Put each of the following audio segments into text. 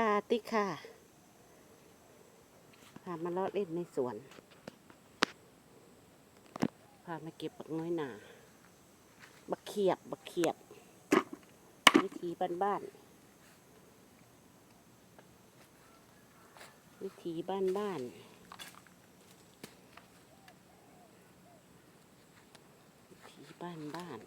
ค่ะติ๊กค่ะพามาเลาะเล่นในสวน พามาเก็บบักน้อยหนา บักเขียบ บักเขียบ วิธีบ้านๆวิธีบ้านบ้านๆวิธีบ้านบ้านๆ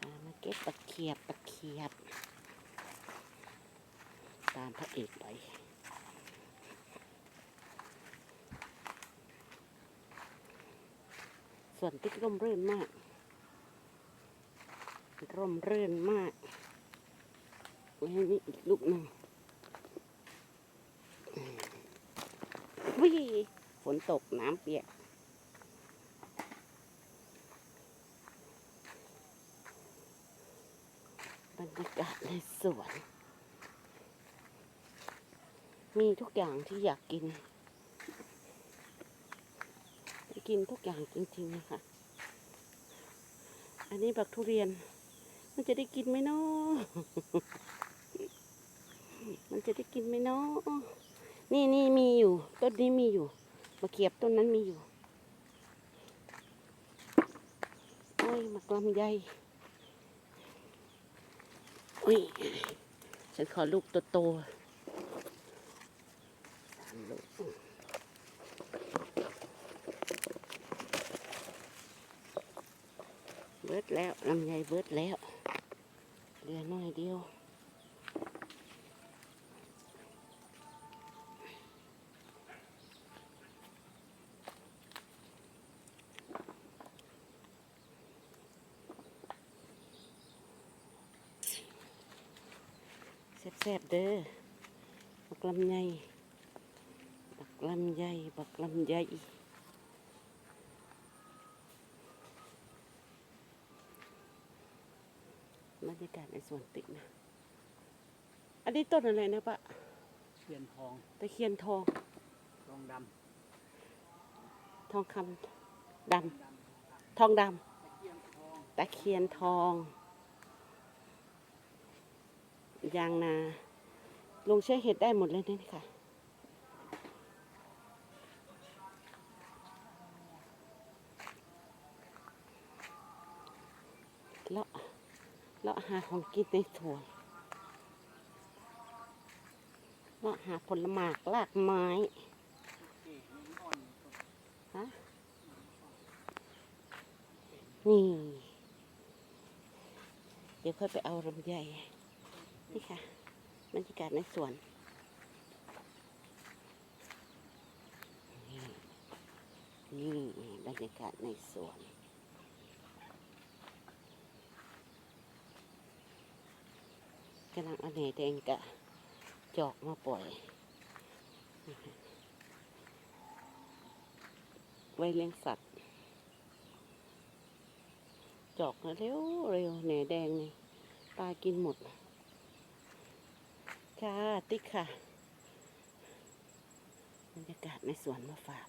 พามาเก็บบักเขียบบักเขียบ ตามพระเอกไปส่วนติ๊กร่มรื่นมาก ร่มรื่นมากแล้วนี่อีกลูกหนึ่งวิ่ฝนตกน้ำเปียก บรรยากาศในสวน มีทุกอย่างที่อยากกิน กินทุกอย่างจริงๆนะคะ อันนี้บักทุเรียน มันจะได้กินไหมเนาะมันจะได้กินไหมเนาะนี่นี่มีอยู่ ต้นนี้มีอยู่มะเขียบต้นนั้นมีอยู่ โอ้ยมากลำไยโอ้ย ฉันขอลูกโตๆสามลูกเบิดแล้วลำไยเบิดแล้วเหลือน้อยเดียว แซ่บๆเด้อบักลำไยบักลำไยบักลำไยบรรยากาศในสวนติกนะ อันนี้ต้นอะไรนะปะเทียนทองตะเคียนทอง ทองดทองคำดำทองดำตะเกียงทองำตะเคียนทอง ยางนา ลงเชื่อเห็ดได้หมดเลยนี่ค่ะเลาะเลาะหาของกินในสวนเลาะหาผลไม้รากไม้ฮะนี่ เดี๋ยวค่อยไปเอาลำไย นี่ค่ะบรรยากาศในสวนนี่บรรยากาศในสวนกำลังเอาแหนแดงกะจอกมาปล่อยไว้เลี้ยงสัตว์ จอกเร็วเร็วแหนแดงนี่ปลากินหมด ค่ะ ติ๊กค่ะ บรรยากาศในสวนมาฝาก